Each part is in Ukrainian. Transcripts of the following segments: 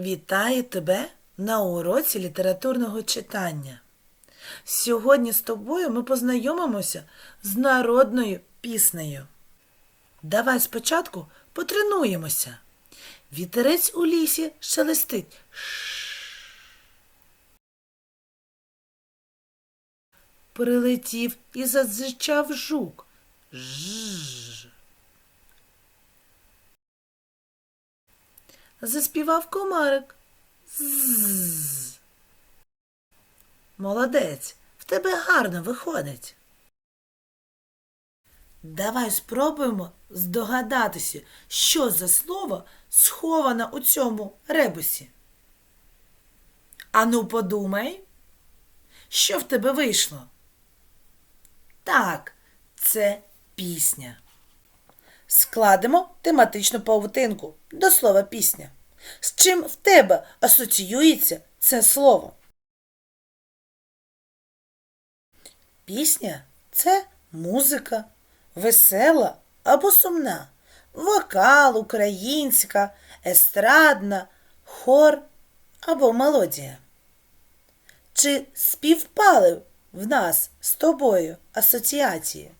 Вітаю тебе на уроці літературного читання. Сьогодні з тобою ми познайомимося з народною піснею. Давай спочатку потренуємося. Вітерець у лісі шелестить. Прилетів і задзичав жук. Жжж. Заспівав комарик. Ззз. Молодець, в тебе гарно виходить. Давай спробуємо здогадатися, що за слово сховане у цьому ребусі. Ану, подумай, що в тебе вийшло? Так, це пісня. Складемо тематичну павутинку до слова пісня. З чим в тебе асоціюється це слово? Пісня це музика, весела або сумна, вокал, українська, естрадна, хор або мелодія. Чи співпали в нас з тобою асоціації?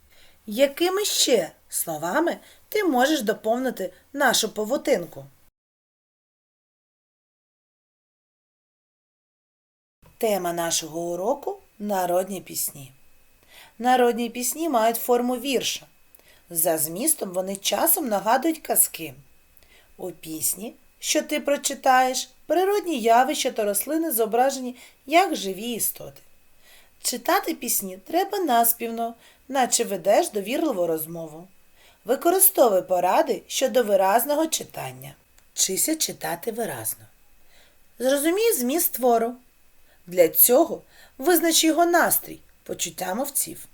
Якими ще словами ти можеш доповнити нашу павутинку? Тема нашого уроку народні пісні. Народні пісні мають форму вірша. За змістом вони часом нагадують казки. У пісні, що ти прочитаєш, природні явища та рослини зображені як живі істоти. Читати пісні треба наспівно, наче ведеш довірливу розмову. Використовуй поради щодо виразного читання. Вчися читати виразно. Зрозумій зміст твору. Для цього визнач його настрій, почуття мовців.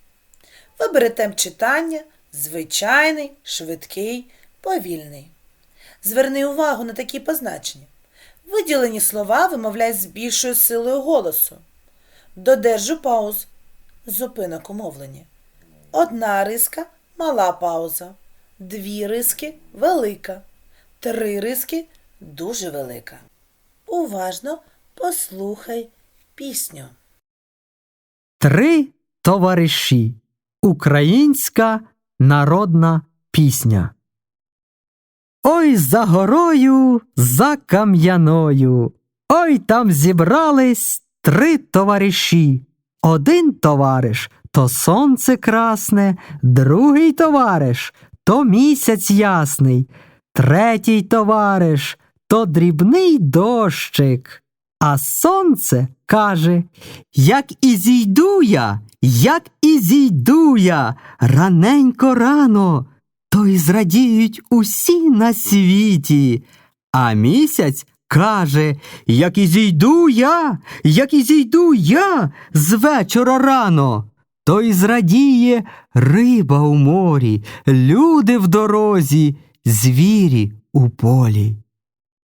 Вибери темп читання звичайний, швидкий, повільний. Зверни увагу на такі позначення. Виділені слова вимовляй з більшою силою голосу. Додержу пауз. Зупинок у мовленні. Одна риска мала пауза. Дві риски велика. Три риски дуже велика. Уважно послухай пісню. Три товариші. Українська народна пісня. Ой за горою, за кам'яною. Ой там зібрались три товариші. Один товариш то сонце красне, другий товариш то місяць ясний, третій товариш то дрібний дощик. А сонце каже, як і зійду я, як і зійду я, раненько рано, то й зрадіють усі на світі. А місяць каже, як і зійду я, як і зійду я з вечора рано, то й зрадіє риба у морі, люди в дорозі, звірі у полі.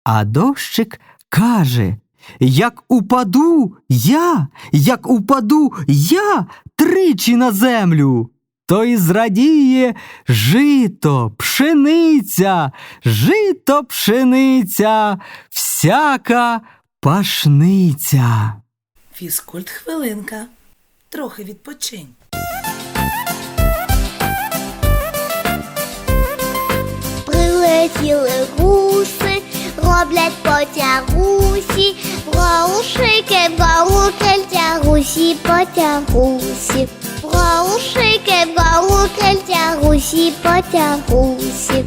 А дощик каже, як упаду я, як упаду я тричі на землю, то й зрадіє жито, пшениця, жито, пшениця, всяка пашниця. Фізкульт хвилинка. Трохи відпочинь. Прилетіли гуси, роблять потягусі, Браушики, браукельтя, гусі потягусі, Браушики, браукельтя, гусі потягусі.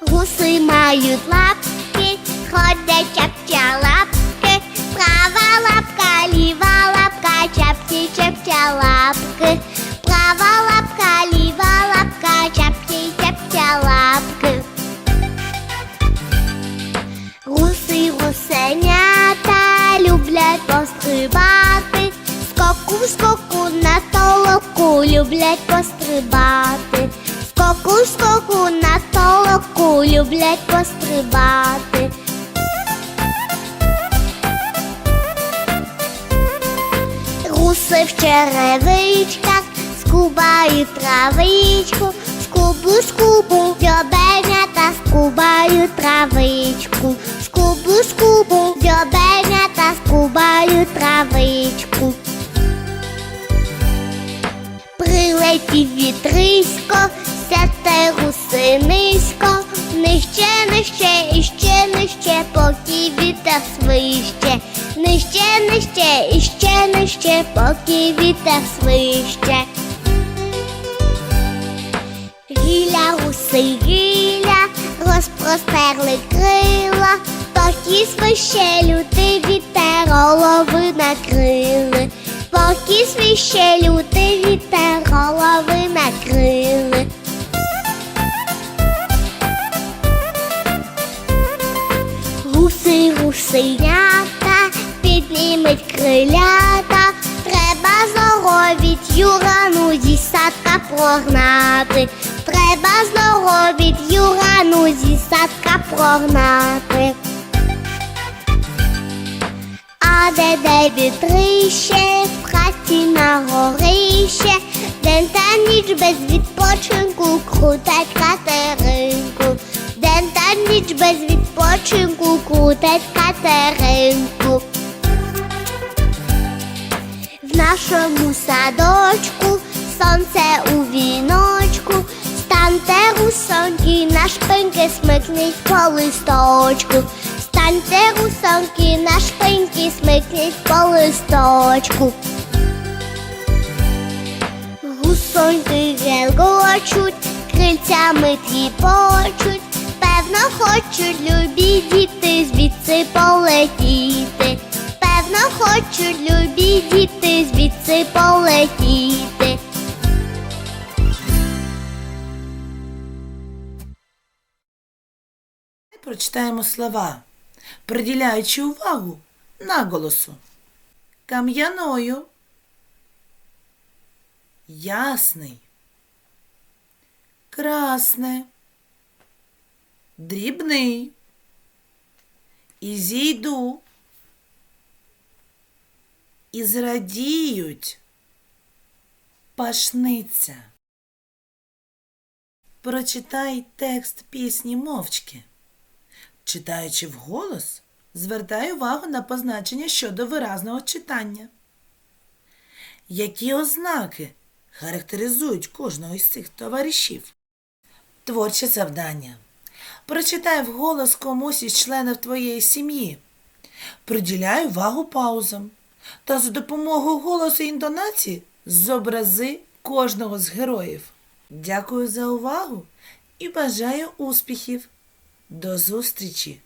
Гуси мають лапки, ходять чапча лапки, права чапці чапча лапки, права лапка, ліва лапка, чапці чапча лапки. Гуси гусенята люблять пострибати, скоку скоку на толоку люблять пострибати, скоку скоку на толоку люблять пострибати. Гуси в черевичках скубають травичку, Скубу, скубу, дзьобенята скубають травичку. Скубу, скубу, дзьобенята скубають травичку. Прилетів вітрисько, сяте гусинисько, нижче, нижче, і ще поки вітер свище. Гіля, гуси, гіля, розпростерли крила, поки свище лютий вітер голови накрили, поки свище лютий вітер голови накрили. Гуси, гусенята, піднімуть крилята, треба здоровіть юрану зі садка прогнати, треба здоровіть юрану зі садка прогнати. А де де вітрище, в хаті на горище, день та ніч без відпочинку крутать катеринку, день та ніч без відпочинку крутать катеринку. Нашому садочку сонце у віночку, станьте русоньки, на шпиньки смикніть по листочку. Станьте русоньки, на шпиньки смикніть по листочку. Гусоньки гелгочуть, крильцями тріпочуть, певно, хочуть любі Прочитаємо слова, приділяючи увагу наголосу. Кам'яною. Ясний. Красне. Дрібний. І зійду. І зрадіють. Пашниця. Прочитай текст пісні мовчки. Читаючи вголос, звертай увагу на позначення щодо виразного читання. Які ознаки характеризують кожного із цих товаришів? Творче завдання. Прочитай вголос комусь із членів твоєї сім'ї. Приділяй увагу паузам. Та за допомогою голосу і інтонації зобрази кожного з героїв. Дякую за увагу і бажаю успіхів! До зустрічі!